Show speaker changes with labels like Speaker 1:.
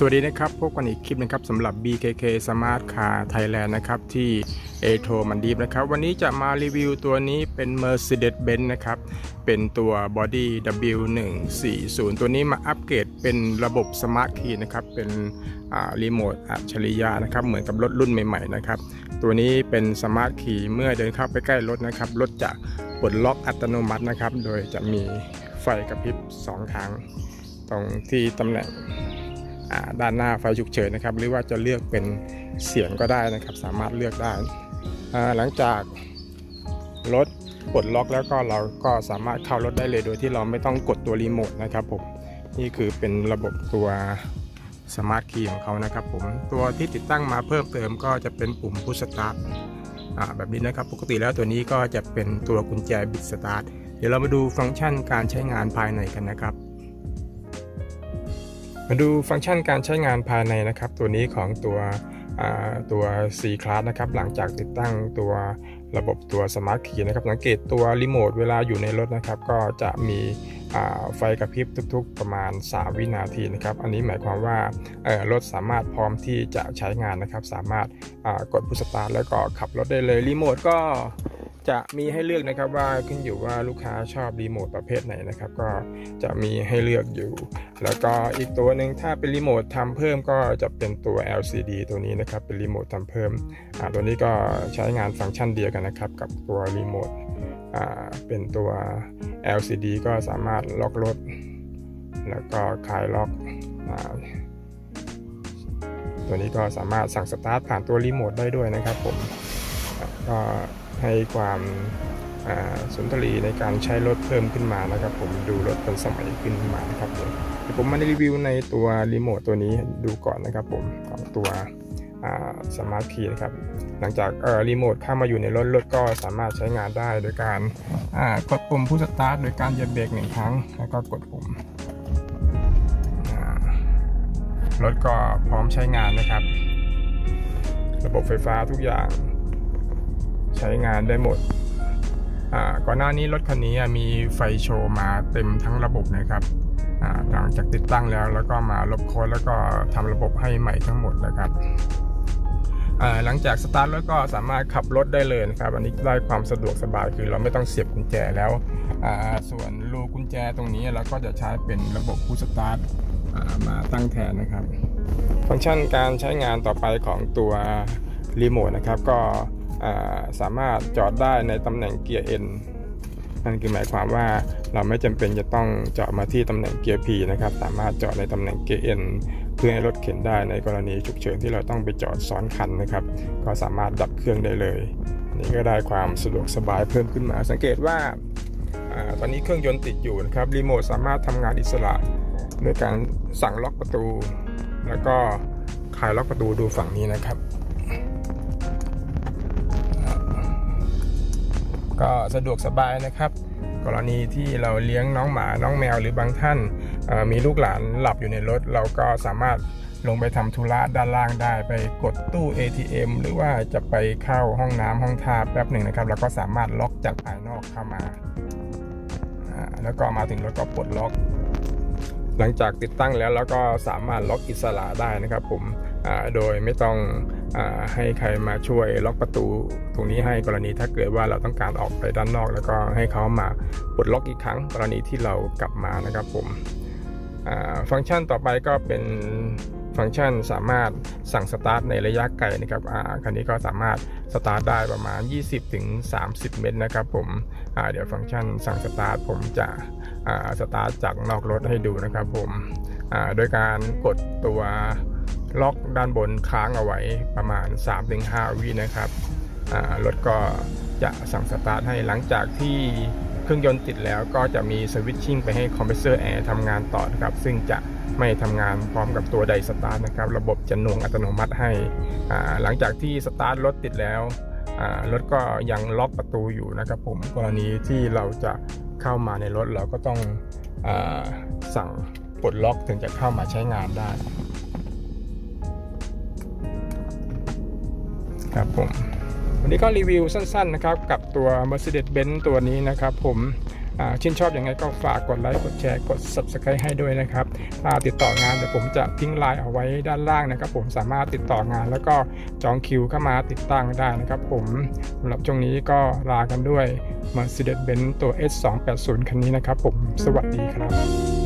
Speaker 1: สวัสดีนะครับ พบกันอีกคลิปนะครับสำหรับ BKK Smart Car Thailand นะครับที่ a t o มันดีฟนะครับ วันนี้จะมารีวิวตัวนี้เป็น Mercedes-Benz นะครับ เป็นตัว Body W140 ตัวนี้มาอัปเกรดเป็นระบบ Smart Key นะครับ เป็นรีโมทอัจฉริยะนะครับ เหมือนกับรถรุ่นใหม่ๆนะครับ ตัวนี้เป็น Smart Key เมื่อเดินเข้าไปใกล้รถนะครับ รถจะปลดล็อกอัตโนมัตินะครับ โดยจะมีไฟกระพริบสองทางตรงที่ตำแหน่ง ด้านหน้าไฟฉุกเฉินนะครับ หรือว่าจะเลือกเป็นเสียงก็ได้นะครับ สามารถเลือกได้ หลังจากรถปลดล็อกแล้วก็เราก็สามารถเข้ารถได้เลยโดยที่เราไม่ต้องกดตัวรีโมทนะครับผมนี่คือเป็นระบบตัวสมาร์ทคีย์ของเขานะครับผมตัวที่ติดตั้งมาเพิ่มเติมก็จะเป็นปุ่มพุชสตาร์ทแบบนี้นะครับปกติแล้วตัวนี้ก็จะเป็นตัวกุญแจบิดสตาร์ทเดี๋ยวเรามาดูฟังก์ชันการใช้งานภายในกันนะครับ มาดูฟังก์ชันการใช้งานภายในนะครับ ตัวนี้ของตัวตัว C Class นะครับหลังจากติดตั้งตัวระบบตัว Smart Key นะครับสังเกตตัวรีโมทเวลาอยู่ในรถนะครับก็จะมีไฟกระพริบทุกๆ ประมาณ 3 วินาทีนะครับ อันนี้หมายความว่ารถสามารถพร้อมที่จะใช้งานนะครับ สามารถกดพุชสตาร์ทแล้วก็ขับรถได้เลยรีโมทก็ จะมีให้เลือกนะครับว่าขึ้นอยู่ว่าลูกค้าชอบรีโมทประเภทไหนนะครับก็จะมีให้เลือกอยู่ แล้วก็อีกตัวหนึ่งถ้าเป็นรีโมททำเพิ่มก็จะเป็นตัว LCD ตัวนี้นะครับเป็นรีโมททำเพิ่มตัวนี้ก็ใช้งานฟังก์ชันเดียวกันนะครับกับตัวรีโมทเป็นตัว LCD ก็สามารถล็อกรถ แล้วก็คลายล็อกอตัวนี้ก็สามารถสั่งสตาร์ทผ่านตัวรีโมทได้ด้วยนะครับผมก็ ให้ความสุนทรีในการใช้รถเพิ่มขึ้นมานะครับ ผมดูรถเป็นสมัยขึ้นมานะครับผมเดี๋ยวผมมารีวิวในตัวรีโมทตัวนี้ดูก่อนนะครับผมของตัวสมาร์ทคีย์นะครับ หลังจากรีโมทเข้ามาอยู่ในรถรถก็สามารถใช้งานได้โดยการกดปุ่มพุชสตาร์ทโดยการเหยียบเบรกหนึ่งครั้ง แล้วก็กดปุ่มรถก็พร้อมใช้งานนะครับ ระบบไฟฟ้าทุกอย่าง ใช้งานได้หมด ก่อนหน้านี้รถคันนี้มีไฟโชว์มาเต็มทั้งระบบนะครับหลังจากติดตั้งแล้วแล้วก็มาลบโค้ดแล้วก็ทำระบบให้ใหม่ทั้งหมดนะครับหลังจากสตาร์ทแล้วก็สามารถขับรถได้เลยนะครับ อันนี้ได้ความสะดวกสบายคือเราไม่ต้องเสียบกุญแจแล้วส่วนรูกุญแจตรงนี้เราก็จะใช้เป็นระบบผู้สตาร์ทมาตั้งแทนนะครับ ฟังก์ชันการใช้งานต่อไปของตัวรีโมทนะครับ ก็ สามารถจอดได้ในตำแหน่งเกียร์ N นั่นคือหมายความว่าเราไม่จำเป็นจะต้องจาะมาที่ตำแหน่งเกียร์ P นะครับ สามารถจาะในตำแหน่งเกียร์ N เพื่อให้รถเข็นได้ในกรณีฉุกเฉินที่เราต้องไปจอดซ้อนคันนะครับ ก็สามารถดับเครื่องได้เลย นี่ก็ได้ความสะดวกสบายเพิ่มขึ้นมา สังเกตว่าตอนนี้เครื่องยนต์ติดอยู่นะครับ รีโมทสามารถทำงานอิสระโดยการสั่งล็อกประตู แล้วก็คลายล็อกประตูดูฝั่งนี้นะครับ ก็สะดวกสบายนะครับ กรณีที่เราเลี้ยงน้องหมาน้องแมวหรือบางท่านมีลูกหลานหลับอยู่ในรถ เราก็สามารถลงไปทำธุระด้านล่างได้ไปกดตู้ ATM หรือว่าจะไปเข้าห้องน้ำห้องท่าแป๊บหนึ่งนะครับเราก็สามารถล็อกจากภายนอกเข้ามาแล้วก็มาถึงรถก็ปลดล็อก หลังจากติดตั้งแล้วแล้วก็สามารถล็อกอิสระได้นะครับผม โดยไม่ต้องอให้ใครมาช่วยล็อกประตูตรงนี้ให้กรณีถ้าเกิดว่าเราต้องการออกไปด้านนอก แล้วก็ให้เขามาปลดล็อกอีกครั้งกรณีที่เรากลับมานะครับผมฟังก์ชันต่อไปก็เป็นฟังก์ชันสามารถสั่งสตาร์ทในระยะไกลนะครับคันนี้ก็สามารถสตาร์ทได้ประมาณ 20-30 เมตรนะครับผมเดี๋ยวฟังก์ชันสั่งสตาร์ทผมจะสตาร์ทจากนอกรถให้ดูนะครับผมโดยการกดตัว ล็อกด้านบนค้างเอาไว้ประมาณ 3-5 วินะครับรถก็จะสั่งสตาร์ทให้หลังจากที่เครื่องยนต์ติดแล้วก็จะมีสวิตชิ่งไปให้คอมเพรสเซอร์แอร์ทำงานต่อนะครับ ซึ่งจะไม่ทำงานพร้อมกับตัวใดสตาร์ทนะครับ ระบบจะหน่วงอัตโนมัติให้ หลังจากที่สตาร์ทรถติดแล้วรถก็ยังล็อกประตูอยู่นะครับผมกรณีที่เราจะเข้ามาในรถเราก็ต้องอสั่งปลดล็อกถึงจะเข้ามาใช้งานได้ ครับผมวันนี้ก็รีวิวสั้นๆนะครับกับตัว Mercedes-Benz ตัวนี้นะครับผมชื่นชอบอยังไงก็ฝากกดไลค์กดแชร์กด subscribe ให้ด้วยนะครับถ้าติดต่องานเดี๋ยวผมจะทิ้งไลน์เอาไว้ด้านล่างนะครับ ผมสามารถติดต่องานแล้วก็จองคิวเข้ามาติดตั้งได้นะครับ ผมสำหรับช่วงนี้ก็ลากันด้วย Mercedes-Benz ตัว S280 คันนี้นะครับ ผมสวัสดีครับ